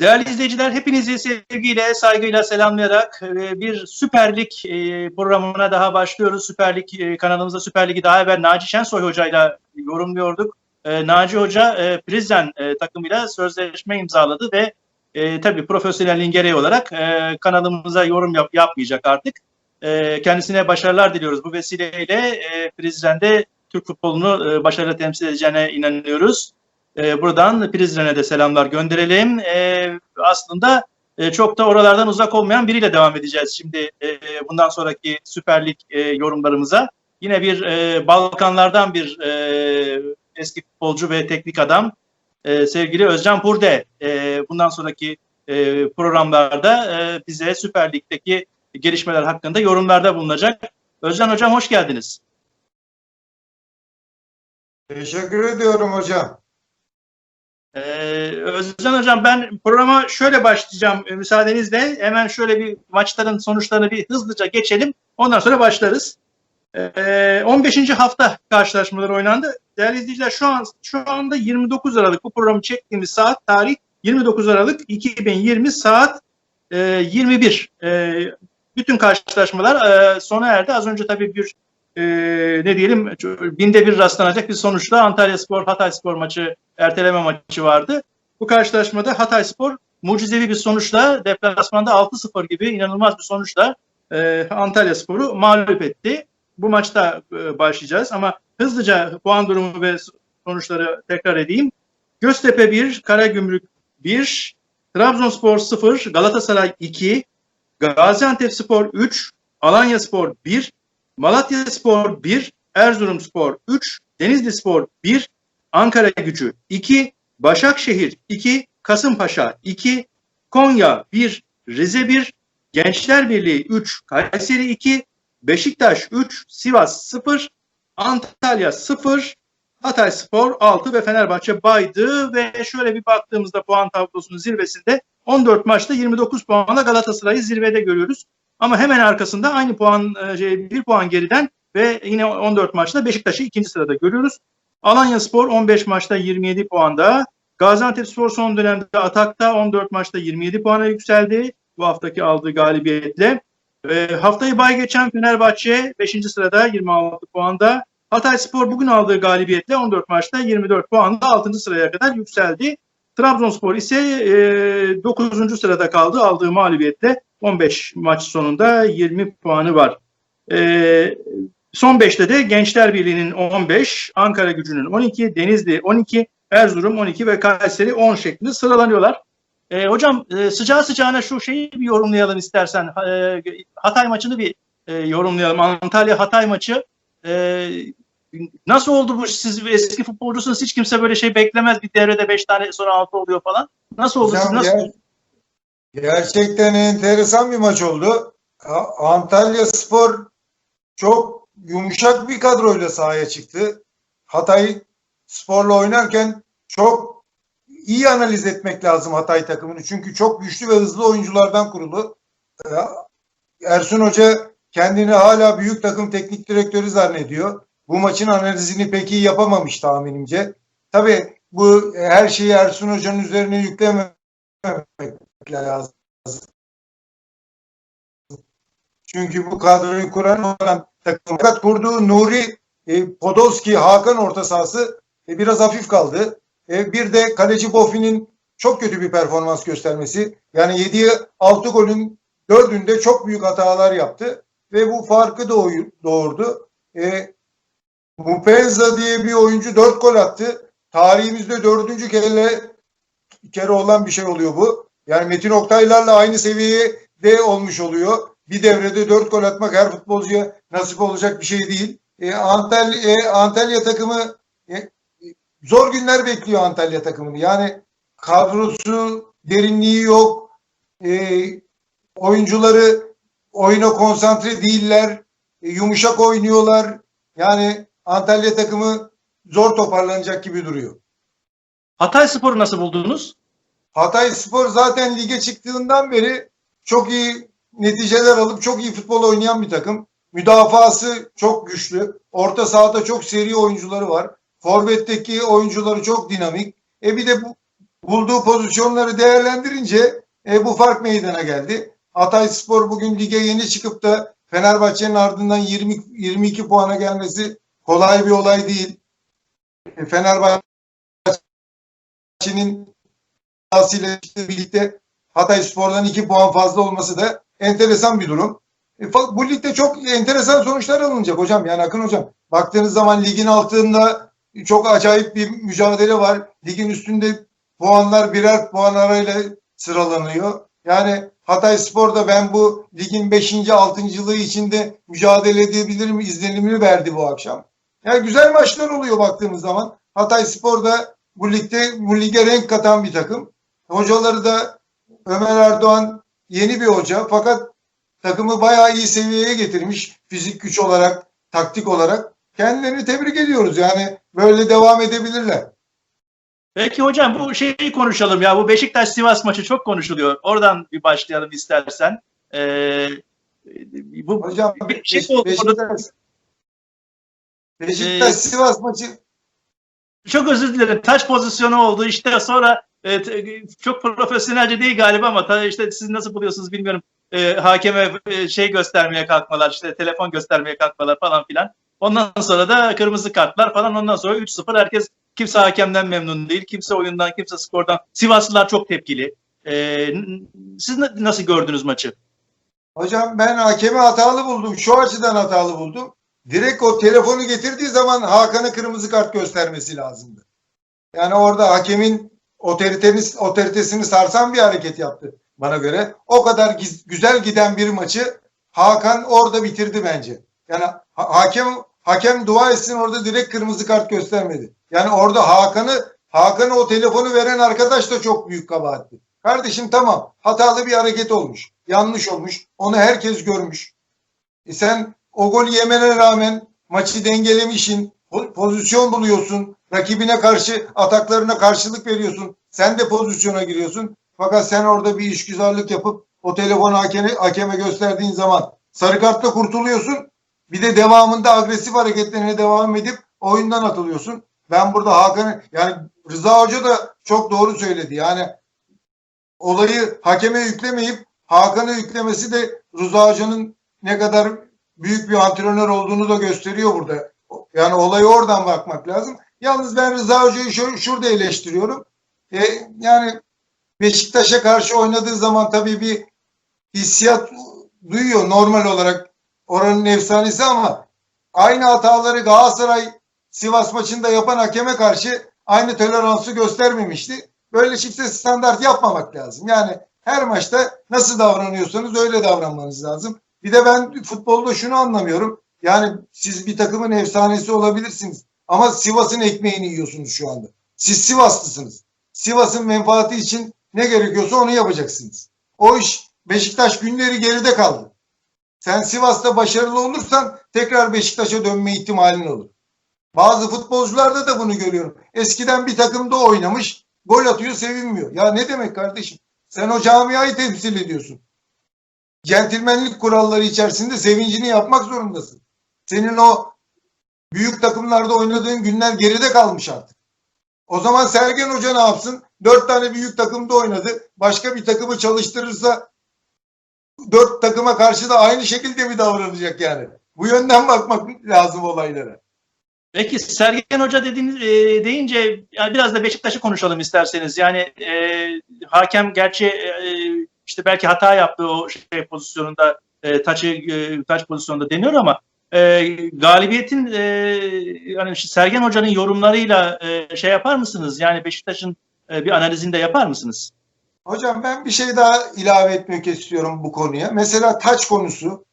Değerli izleyiciler, hepinizi sevgiyle, saygıyla selamlayarak e, bir Süper Lig e, programına daha başlıyoruz. Süper Lig e, kanalımızda Süper Lig'i daha evvel Naci Şensoy hocayla yorumluyorduk. Naci Hoca Prizren takımıyla sözleşme imzaladı ve tabii profesyonelliğin gereği olarak kanalımıza yorum yap, yapmayacak artık. Kendisine başarılar diliyoruz. Bu vesileyle Prizren'de Türk futbolunu başarılı temsil edeceğine inanıyoruz. E, buradan Prizren'e de selamlar gönderelim. E, aslında e, çok da oralardan uzak olmayan biriyle devam edeceğiz şimdi e, bundan sonraki Süper Lig e, yorumlarımıza. Yine bir e, Balkanlardan bir e, eski futbolcu ve teknik adam e, sevgili Özcan Purde e, bundan sonraki e, programlarda e, bize Süper Lig'deki gelişmeler hakkında yorumlarda bulunacak. Özcan Hocam hoş geldiniz. Teşekkür ediyorum hocam. Ee, Özcan Hocam ben programa şöyle başlayacağım e, müsaadenizle. Hemen şöyle bir maçların sonuçlarını bir hızlıca geçelim. Ondan sonra başlarız. Ee, 15. hafta karşılaşmaları oynandı. Değerli izleyiciler şu an şu anda 29 Aralık bu programı çektiğimiz saat tarih 29 Aralık 2020 saat e, 21. E, bütün karşılaşmalar e, sona erdi. Az önce tabii bir e, ne diyelim binde bir rastlanacak bir sonuçla Antalya Spor Hatay Spor maçı erteleme maçı vardı. Bu karşılaşmada Hatay Spor mucizevi bir sonuçla deplasmanda 6-0 gibi inanılmaz bir sonuçla e, Antalya Spor'u mağlup etti. Bu maçta e, başlayacağız ama hızlıca puan durumu ve sonuçları tekrar edeyim. Göztepe 1, Karagümrük 1, Trabzonspor 0, Galatasaray 2, Gaziantep Spor 3, Alanya Spor 1, Malatya Spor 1, Erzurum Spor 3, Denizli Spor 1, Ankara Gücü 2, Başakşehir 2, Kasımpaşa 2, Konya 1, Rize 1, Gençler Birliği 3, Kayseri 2, Beşiktaş 3, Sivas 0, Antalya 0, Hatay Spor 6 ve Fenerbahçe baydı ve şöyle bir baktığımızda puan tablosunun zirvesinde 14 maçta 29 puanla Galatasaray'ı zirvede görüyoruz. Ama hemen arkasında aynı puan e, şey, bir puan geriden ve yine 14 maçta Beşiktaş'ı ikinci sırada görüyoruz. Alanya Spor 15 maçta 27 puanda. Gaziantep Spor son dönemde atakta 14 maçta 27 puana yükseldi. Bu haftaki aldığı galibiyetle. E, haftayı bay geçen Fenerbahçe 5. sırada 26 puanda. Hatay Spor bugün aldığı galibiyetle 14 maçta 24 puanla 6. sıraya kadar yükseldi. Trabzonspor ise e, 9. sırada kaldı aldığı mağlubiyetle 15 maç sonunda 20 puanı var. E, son 5'te de Gençler Birliği'nin 15, Ankara Gücü'nün 12, Denizli 12, Erzurum 12 ve Kayseri 10 şeklinde sıralanıyorlar. E, hocam e, sıcağı sıcağına şu şeyi bir yorumlayalım istersen. E, Hatay maçını bir e, yorumlayalım. Antalya Hatay maçı e, nasıl oldu bu? Siz eski futbolcusunuz hiç kimse böyle şey beklemez. Bir devrede 5 tane sonra 6 oluyor falan. Nasıl oldu? Hocam, Siz nasıl ger- gerçekten enteresan bir maç oldu. Antalya Spor çok yumuşak bir kadroyla sahaya çıktı. Hatay Spor'la oynarken çok iyi analiz etmek lazım Hatay takımını. Çünkü çok güçlü ve hızlı oyunculardan kurulu. Ee, Ersun Hoca kendini hala büyük takım teknik direktörü zannediyor. Bu maçın analizini pek iyi yapamamış tahminimce. Tabii bu her şeyi Ersun Hoca'nın üzerine yüklememek lazım. Çünkü bu kadroyu kuran olan takım fakat kurduğu Nuri e, Podolski Hakan orta sahası e, biraz hafif kaldı. E, bir de kaleci Bofi'nin çok kötü bir performans göstermesi. Yani yediği 6 golün dördünde çok büyük hatalar yaptı ve bu farkı doğu- doğurdu. E, Mupenza diye bir oyuncu 4 gol attı. Tarihimizde dördüncü kere kere olan bir şey oluyor bu. Yani Metin Oktaylarla aynı seviyede olmuş oluyor. Bir devrede dört gol atmak her futbolcuya nasip olacak bir şey değil. E, Antalya, e, Antalya takımı e, zor günler bekliyor Antalya takımını. Yani kadrosu derinliği yok. E, oyuncuları oyuna konsantre değiller. E, yumuşak oynuyorlar. Yani Antalya takımı zor toparlanacak gibi duruyor. Hatay Spor'u nasıl buldunuz? Hatay Spor zaten lige çıktığından beri çok iyi neticeler alıp çok iyi futbol oynayan bir takım. Müdafası çok güçlü. Orta sahada çok seri oyuncuları var. Forvet'teki oyuncuları çok dinamik. E bir de bu, bulduğu pozisyonları değerlendirince e, bu fark meydana geldi. Hatay Spor bugün lige yeni çıkıp da Fenerbahçe'nin ardından 20 22 puana gelmesi kolay bir olay değil. E, Fenerbahçe'nin ile birlikte Hatay Spor'dan 2 puan fazla olması da enteresan bir durum. E, bu ligde çok enteresan sonuçlar alınacak hocam. Yani Akın hocam baktığınız zaman ligin altında çok acayip bir mücadele var. Ligin üstünde puanlar birer puan arayla sıralanıyor. Yani Hatay Spor'da ben bu ligin 5. 6. yılı içinde mücadele edebilirim izlenimini verdi bu akşam. Yani güzel maçlar oluyor baktığımız zaman. Hatay Spor'da bu ligde bu lige renk katan bir takım. Hocaları da Ömer Erdoğan yeni bir hoca fakat takımı bayağı iyi seviyeye getirmiş fizik güç olarak, taktik olarak. Kendilerini tebrik ediyoruz. Yani böyle devam edebilirler. Peki hocam bu şeyi konuşalım ya. Bu Beşiktaş Sivas maçı çok konuşuluyor. Oradan bir başlayalım istersen. Ee, bu Hocam bir şey oldu orada. Beşiktaş, Beşiktaş Sivas maçı Çok özür dilerim. Taç pozisyonu oldu. İşte sonra e, t- çok profesyonelce değil galiba ama işte siz nasıl buluyorsunuz bilmiyorum. E, hakeme e, şey göstermeye kalkmalar, işte telefon göstermeye kalkmalar falan filan. Ondan sonra da kırmızı kartlar falan. Ondan sonra 3-0 herkes kimse hakemden memnun değil. Kimse oyundan, kimse skordan. Sivaslılar çok tepkili. E, siz na- nasıl gördünüz maçı? Hocam ben hakemi hatalı buldum. Şu açıdan hatalı buldum. Direkt o telefonu getirdiği zaman Hakan'a kırmızı kart göstermesi lazımdı. Yani orada hakemin otoriteni, otoritesini sarsan bir hareket yaptı bana göre. O kadar güzel giden bir maçı Hakan orada bitirdi bence. Yani ha- hakem hakem dua etsin orada direkt kırmızı kart göstermedi. Yani orada Hakan'ı Hakan'a o telefonu veren arkadaş da çok büyük kabahatti. Kardeşim tamam hatalı bir hareket olmuş. Yanlış olmuş. Onu herkes görmüş. E sen o gol yemene rağmen maçı dengelemişsin. po- Pozisyon buluyorsun. Rakibine karşı ataklarına karşılık veriyorsun. Sen de pozisyona giriyorsun. Fakat sen orada bir işgüzarlık yapıp o telefonu hakeme, hakeme gösterdiğin zaman sarı kartla kurtuluyorsun. Bir de devamında agresif hareketlerine devam edip oyundan atılıyorsun. Ben burada Hakan'ı yani Rıza Hoca da çok doğru söyledi. Yani olayı hakeme yüklemeyip Hakan'a yüklemesi de Rıza Hoca'nın ne kadar büyük bir antrenör olduğunu da gösteriyor burada. Yani olaya oradan bakmak lazım. Yalnız ben Rıza Hoca'yı şu, şurada eleştiriyorum. E, yani Beşiktaş'a karşı oynadığı zaman tabii bir hissiyat duyuyor normal olarak oranın efsanesi ama aynı hataları Galatasaray Sivas maçında yapan hakeme karşı aynı toleransı göstermemişti. Böyle çifte standart yapmamak lazım. Yani her maçta nasıl davranıyorsanız öyle davranmanız lazım. Bir de ben futbolda şunu anlamıyorum. Yani siz bir takımın efsanesi olabilirsiniz. Ama Sivas'ın ekmeğini yiyorsunuz şu anda. Siz Sivaslısınız. Sivas'ın menfaati için ne gerekiyorsa onu yapacaksınız. O iş Beşiktaş günleri geride kaldı. Sen Sivas'ta başarılı olursan tekrar Beşiktaş'a dönme ihtimalin olur. Bazı futbolcularda da bunu görüyorum. Eskiden bir takımda oynamış, gol atıyor sevinmiyor. Ya ne demek kardeşim? Sen o camiayı temsil ediyorsun. Centilmenlik kuralları içerisinde sevincini yapmak zorundasın. Senin o büyük takımlarda oynadığın günler geride kalmış artık. O zaman Sergen Hoca ne yapsın? Dört tane büyük takımda oynadı. Başka bir takımı çalıştırırsa dört takıma karşı da aynı şekilde mi davranacak yani? Bu yönden bakmak lazım olaylara. Peki Sergen Hoca dediğiniz e, deyince yani biraz da Beşiktaş'ı konuşalım isterseniz. Yani e, hakem gerçi e, işte belki hata yaptı o şey pozisyonunda e, taçı e, taç pozisyonunda deniyor ama e, galibiyetin e, yani Sergen Hoca'nın yorumlarıyla e, şey yapar mısınız? Yani Beşiktaş'ın e, bir analizini de yapar mısınız? Hocam ben bir şey daha ilave etmek istiyorum bu konuya. Mesela taç konusu.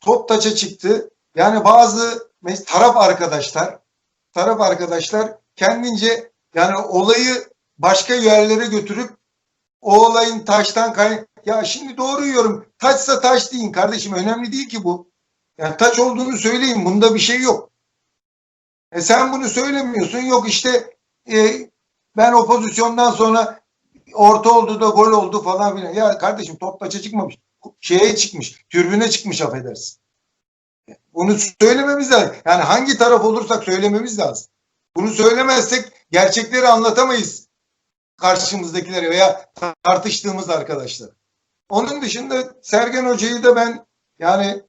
Top taça çıktı. Yani bazı taraf arkadaşlar taraf arkadaşlar kendince yani olayı başka yerlere götürüp o olayın taştan kay ya şimdi doğru yorum. Taçsa taş deyin kardeşim. Önemli değil ki bu. Yani taç olduğunu söyleyin. Bunda bir şey yok. E sen bunu söylemiyorsun. Yok işte e, ben o pozisyondan sonra orta oldu da gol oldu falan filan. Ya kardeşim top taça çıkmamış. Şeye çıkmış. Türbüne çıkmış affedersin. Bunu söylememiz lazım. Yani hangi taraf olursak söylememiz lazım. Bunu söylemezsek gerçekleri anlatamayız. karşımızdakilere veya tartıştığımız arkadaşlar. Onun dışında Sergen Hoca'yı da ben yani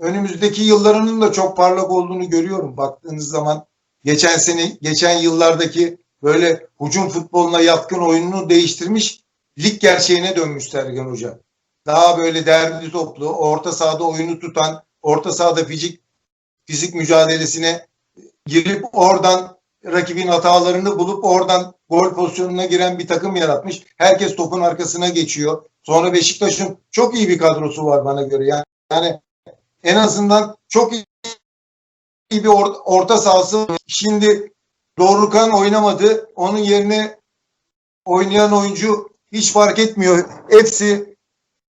önümüzdeki yıllarının da çok parlak olduğunu görüyorum. Baktığınız zaman geçen sene, geçen yıllardaki böyle hücum futboluna yatkın oyununu değiştirmiş, lig gerçeğine dönmüş Sergen Hoca. Daha böyle derli toplu, orta sahada oyunu tutan, orta sahada fizik fizik mücadelesine girip oradan rakibin hatalarını bulup oradan gol pozisyonuna giren bir takım yaratmış. Herkes topun arkasına geçiyor. Sonra Beşiktaş'ın çok iyi bir kadrosu var bana göre. Yani, yani en azından çok iyi bir or- orta sahası. Şimdi Dorukhan oynamadı. Onun yerine oynayan oyuncu hiç fark etmiyor. Hepsi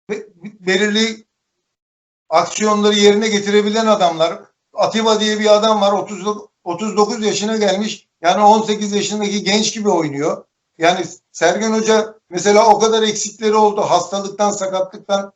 be- belirli aksiyonları yerine getirebilen adamlar. Atiba diye bir adam var. 30, 39 yaşına gelmiş. Yani 18 yaşındaki genç gibi oynuyor. Yani Sergen Hoca mesela o kadar eksikleri oldu. Hastalıktan, sakatlıktan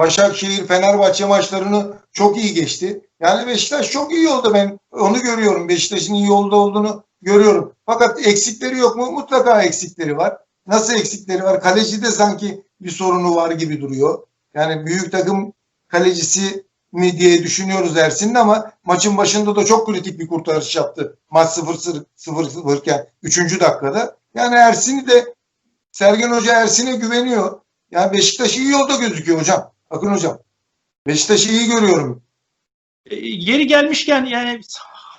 Başakşehir, Fenerbahçe maçlarını çok iyi geçti. Yani Beşiktaş çok iyi yolda ben onu görüyorum. Beşiktaş'ın iyi yolda olduğunu görüyorum. Fakat eksikleri yok mu? Mutlaka eksikleri var. Nasıl eksikleri var? Kalecide sanki bir sorunu var gibi duruyor. Yani büyük takım kalecisi mi diye düşünüyoruz Ersin'in ama maçın başında da çok kritik bir kurtarış yaptı. Maç 0-0 iken 3. dakikada. Yani Ersin'i de Sergen Hoca Ersin'e güveniyor. Yani Beşiktaş iyi yolda gözüküyor hocam. Bakın hocam. Beşiktaş'ı iyi görüyorum. E, Yeri gelmişken yani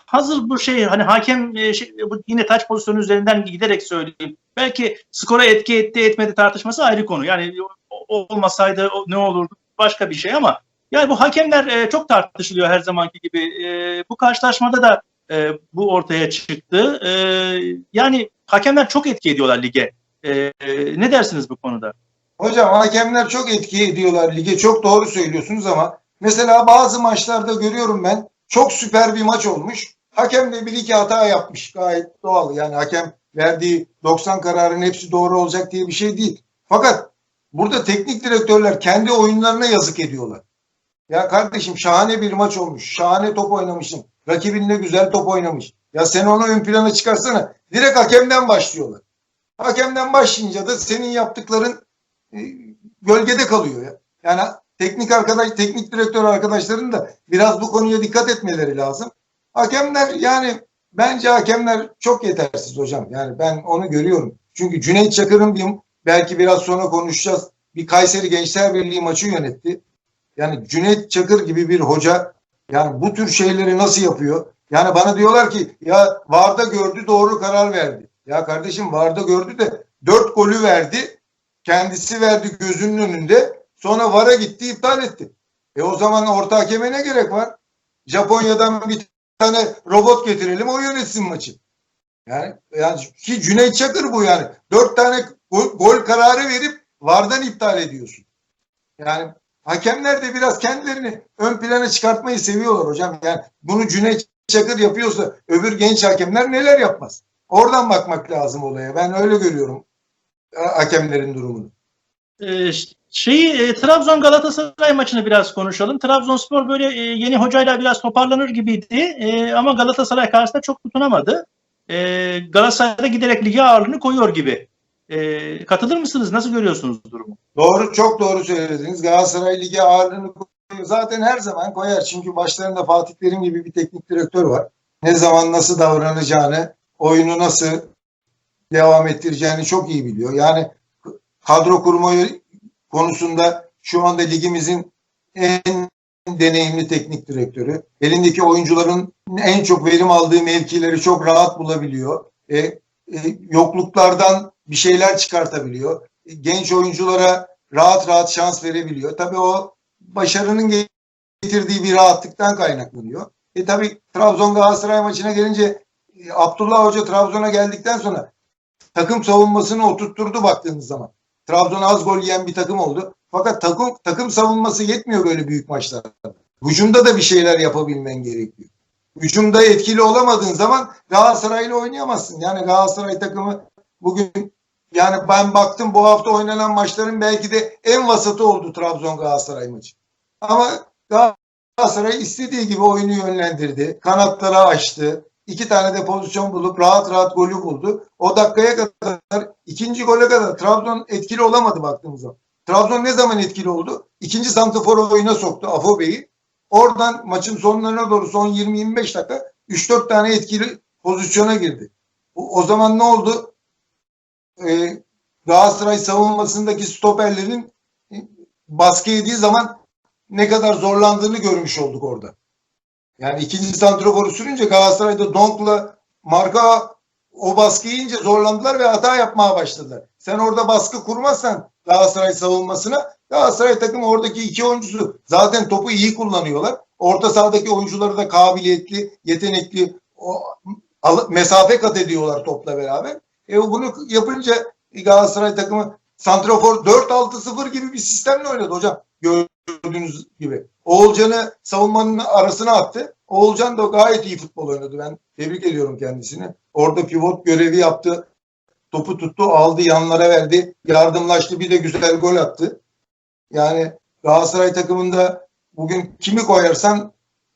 hazır bu şey hani hakem e, şey, bu yine taç pozisyonu üzerinden giderek söyleyeyim. Belki skora etki etti etmedi tartışması ayrı konu. Yani olmasaydı ne olurdu başka bir şey ama yani bu hakemler e, çok tartışılıyor her zamanki gibi. E, bu karşılaşmada da e, bu ortaya çıktı. E, yani hakemler çok etki ediyorlar lige. E, e, ne dersiniz bu konuda? Hocam hakemler çok etki ediyorlar lige. Çok doğru söylüyorsunuz ama mesela bazı maçlarda görüyorum ben çok süper bir maç olmuş. Hakem de bir iki hata yapmış. Gayet doğal. Yani hakem verdiği 90 kararın hepsi doğru olacak diye bir şey değil. Fakat burada teknik direktörler kendi oyunlarına yazık ediyorlar. Ya kardeşim şahane bir maç olmuş. Şahane top oynamışsın. Rakibin de güzel top oynamış. Ya sen onu ön plana çıkarsana. Direkt hakemden başlıyorlar. Hakemden başlayınca da senin yaptıkların gölgede kalıyor ya. Yani teknik arkadaş, teknik direktör arkadaşların da biraz bu konuya dikkat etmeleri lazım. Hakemler yani bence hakemler çok yetersiz hocam. Yani ben onu görüyorum. Çünkü Cüneyt Çakır'ın bir belki biraz sonra konuşacağız. Bir Kayseri Gençler Birliği maçı yönetti. Yani Cüneyt Çakır gibi bir hoca yani bu tür şeyleri nasıl yapıyor? Yani bana diyorlar ki ya Varda gördü doğru karar verdi. Ya kardeşim Varda gördü de dört golü verdi. Kendisi verdi gözünün önünde. Sonra VAR'a gitti iptal etti. E o zaman orta hakeme ne gerek var? Japonya'dan bir tane robot getirelim o yönetsin maçı. Yani, yani ki Cüneyt Çakır bu yani. Dört tane gol, gol kararı verip VAR'dan iptal ediyorsun. Yani hakemler de biraz kendilerini ön plana çıkartmayı seviyorlar hocam. Yani bunu Cüneyt Çakır yapıyorsa öbür genç hakemler neler yapmaz? Oradan bakmak lazım olaya. Ben öyle görüyorum hakemlerin durumunu. Ee, şeyi e, Trabzon Galatasaray maçını biraz konuşalım. Trabzonspor böyle e, yeni hocayla biraz toparlanır gibiydi E, ama Galatasaray karşısında çok tutunamadı. E, Galatasaray'da giderek lige ağırlığını koyuyor gibi. E, katılır mısınız? Nasıl görüyorsunuz durumu? Doğru, çok doğru söylediniz. Galatasaray Ligi ağırlığını koyuyor. Zaten her zaman koyar. Çünkü başlarında Fatih Terim gibi bir teknik direktör var. Ne zaman nasıl davranacağını, oyunu nasıl devam ettireceğini çok iyi biliyor. Yani kadro kurmayı konusunda şu anda ligimizin en deneyimli teknik direktörü. Elindeki oyuncuların en çok verim aldığı mevkileri çok rahat bulabiliyor. E, e, yokluklardan bir şeyler çıkartabiliyor. E, genç oyunculara rahat rahat şans verebiliyor. Tabii o başarının getirdiği bir rahatlıktan kaynaklanıyor. E tabii Trabzon Galatasaray maçına gelince e, Abdullah Hoca Trabzon'a geldikten sonra takım savunmasını oturtturdu baktığınız zaman. Trabzon az gol yiyen bir takım oldu. Fakat takım takım savunması yetmiyor böyle büyük maçlarda. Hücumda da bir şeyler yapabilmen gerekiyor. Hücumda etkili olamadığın zaman Galatasaray'la oynayamazsın. Yani Galatasaray takımı bugün yani ben baktım bu hafta oynanan maçların belki de en vasatı oldu Trabzon Galatasaray maçı. Ama Galatasaray istediği gibi oyunu yönlendirdi. Kanatlara açtı. İki tane de pozisyon bulup rahat rahat golü buldu. O dakikaya kadar ikinci gole kadar Trabzon etkili olamadı baktığımızda. Trabzon ne zaman etkili oldu? İkinci santrafor oyuna soktu Afobe'yi. Oradan maçın sonlarına doğru son 20-25 dakika 3-4 tane etkili pozisyona girdi. O, o zaman ne oldu? Ee, Galatasaray savunmasındaki stoperlerin e, baskı yediği zaman ne kadar zorlandığını görmüş olduk orada. Yani ikinci santraforu sürünce Galatasaray'da Donk'la marka o baskı yiyince zorlandılar ve hata yapmaya başladılar. Sen orada baskı kurmazsan Galatasaray savunmasına Galatasaray takımı oradaki iki oyuncusu zaten topu iyi kullanıyorlar. Orta sahadaki oyuncuları da kabiliyetli, yetenekli, o, al- mesafe kat ediyorlar topla beraber. E bunu yapınca Galatasaray takımı santrafor 4-6-0 gibi bir sistemle oynadı hocam. Gördüğünüz gibi. Oğulcan'ı savunmanın arasına attı. Oğulcan da gayet iyi futbol oynadı. Ben tebrik ediyorum kendisini. Orada pivot görevi yaptı. Topu tuttu, aldı, yanlara verdi. Yardımlaştı, bir de güzel gol attı. Yani Galatasaray takımında bugün kimi koyarsan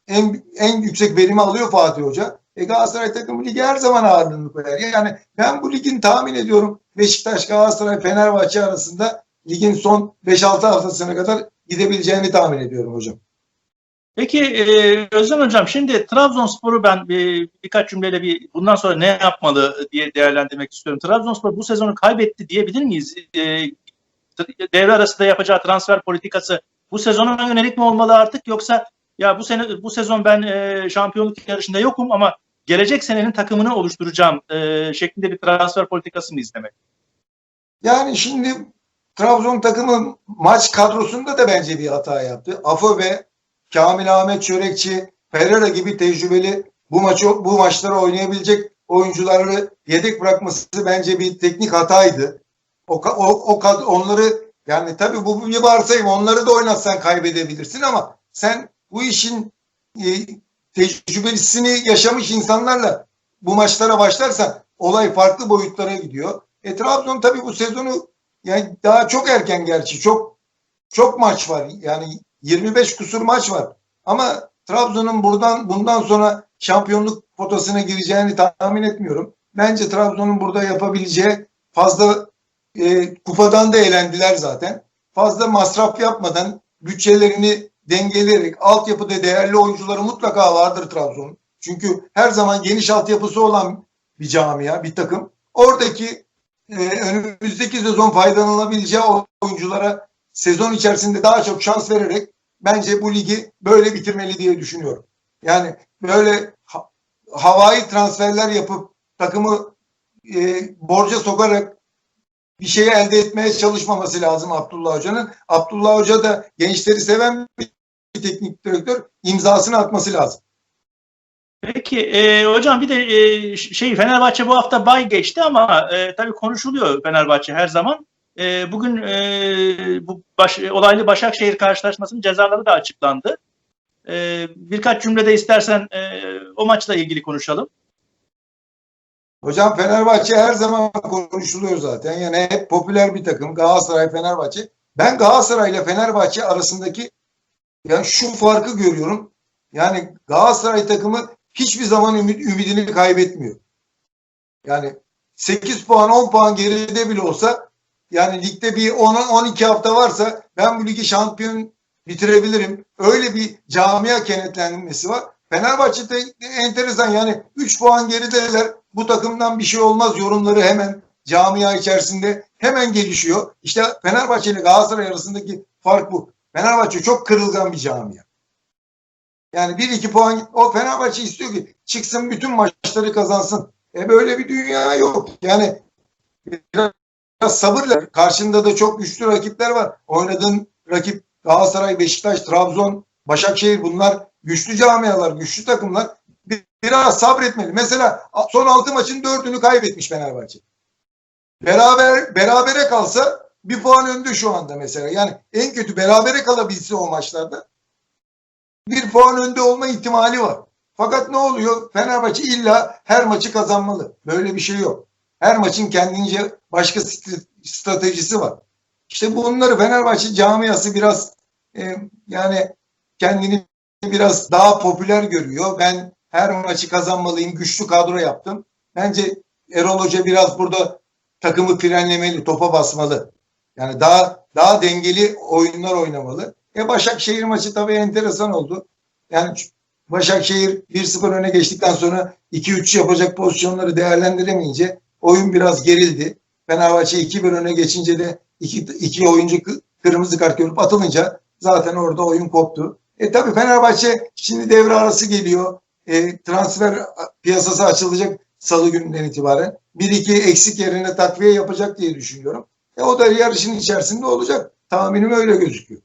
en en yüksek verimi alıyor Fatih Hoca. E Galatasaray takımı ligi her zaman ağırlığını koyar. Yani ben bu ligin tahmin ediyorum Beşiktaş, Galatasaray, Fenerbahçe arasında ligin son 5-6 haftasına kadar gidebileceğini tahmin ediyorum hocam. Peki e, Özlem Hocam şimdi Trabzonspor'u ben bir, birkaç cümleyle bir bundan sonra ne yapmalı diye değerlendirmek istiyorum. Trabzonspor bu sezonu kaybetti diyebilir miyiz? E, devre arasında yapacağı transfer politikası bu sezona yönelik mi olmalı artık yoksa ya bu sene bu sezon ben e, şampiyonluk yarışında yokum ama gelecek senenin takımını oluşturacağım e, şeklinde bir transfer politikası mı izlemek? Yani şimdi Trabzon takımı maç kadrosunda da bence bir hata yaptı. Afobe, Kamil Ahmet Çörekçi, Pereira gibi tecrübeli bu maçı bu maçları oynayabilecek oyuncuları yedek bırakması bence bir teknik hataydı. O, o, o onları yani tabii bu bir varsayım onları da oynatsan kaybedebilirsin ama sen bu işin e, tecrübesini yaşamış insanlarla bu maçlara başlarsan olay farklı boyutlara gidiyor. E Trabzon tabii bu sezonu yani daha çok erken gerçi çok çok maç var. Yani 25 kusur maç var. Ama Trabzon'un buradan bundan sonra şampiyonluk potasına gireceğini tahmin etmiyorum. Bence Trabzon'un burada yapabileceği fazla e, kupadan da eğlendiler zaten. Fazla masraf yapmadan bütçelerini dengeleyerek altyapıda değerli oyuncuları mutlaka vardır Trabzon'un. Çünkü her zaman geniş altyapısı olan bir camia, bir takım. Oradaki e, önümüzdeki sezon faydalanılabileceği oyunculara sezon içerisinde daha çok şans vererek bence bu ligi böyle bitirmeli diye düşünüyorum. Yani böyle ha- havai transferler yapıp takımı e, borca sokarak bir şeyi elde etmeye çalışmaması lazım Abdullah Hoca'nın. Abdullah Hoca da gençleri seven bir teknik direktör imzasını atması lazım. Peki e, hocam bir de e, şey Fenerbahçe bu hafta bay geçti ama e, tabii konuşuluyor Fenerbahçe her zaman. E, bugün e, bu baş, olaylı Başakşehir karşılaşmasının cezaları da açıklandı. E, birkaç cümlede istersen e, o maçla ilgili konuşalım. Hocam Fenerbahçe her zaman konuşuluyor zaten. Yani hep popüler bir takım. Galatasaray, Fenerbahçe. Ben Galatasaray ile Fenerbahçe arasındaki yani şu farkı görüyorum. Yani Galatasaray takımı hiçbir zaman ümit, ümidini kaybetmiyor. Yani 8 puan 10 puan geride bile olsa yani ligde bir 10 12 hafta varsa ben bu ligi şampiyon bitirebilirim. Öyle bir camia kenetlenmesi var. Fenerbahçe'de enteresan yani 3 puan gerideler. Bu takımdan bir şey olmaz yorumları hemen camia içerisinde hemen gelişiyor. İşte Fenerbahçe ile Galatasaray arasındaki fark bu. Fenerbahçe çok kırılgan bir camia. Yani 1-2 puan o Fenerbahçe istiyor ki çıksın bütün maçları kazansın. E böyle bir dünya yok. Yani biraz, sabırla karşında da çok güçlü rakipler var. Oynadığın rakip Galatasaray, Beşiktaş, Trabzon, Başakşehir bunlar güçlü camialar, güçlü takımlar. Bir- Biraz sabretmeli. Mesela son 6 maçın 4'ünü kaybetmiş Fenerbahçe. Beraber berabere kalsa bir puan önde şu anda mesela. Yani en kötü berabere kalabilse o maçlarda bir puan önde olma ihtimali var. Fakat ne oluyor? Fenerbahçe illa her maçı kazanmalı. Böyle bir şey yok. Her maçın kendince başka st- stratejisi var. İşte bunları Fenerbahçe camiası biraz e, yani kendini biraz daha popüler görüyor. Ben her maçı kazanmalıyım, güçlü kadro yaptım. Bence Erol Hoca biraz burada takımı frenlemeli, topa basmalı. Yani daha daha dengeli oyunlar oynamalı. E Başakşehir maçı tabii enteresan oldu. Yani Başakşehir 1-0 öne geçtikten sonra 2-3 yapacak pozisyonları değerlendiremeyince oyun biraz gerildi. Fenerbahçe 2-1 öne geçince de iki, iki oyuncu kı- kırmızı kart görüp atılınca zaten orada oyun koptu. E tabii Fenerbahçe şimdi devre arası geliyor. E, transfer piyasası açılacak salı gününden itibaren. Bir iki eksik yerine takviye yapacak diye düşünüyorum. E o da yarışın içerisinde olacak. Tahminim öyle gözüküyor.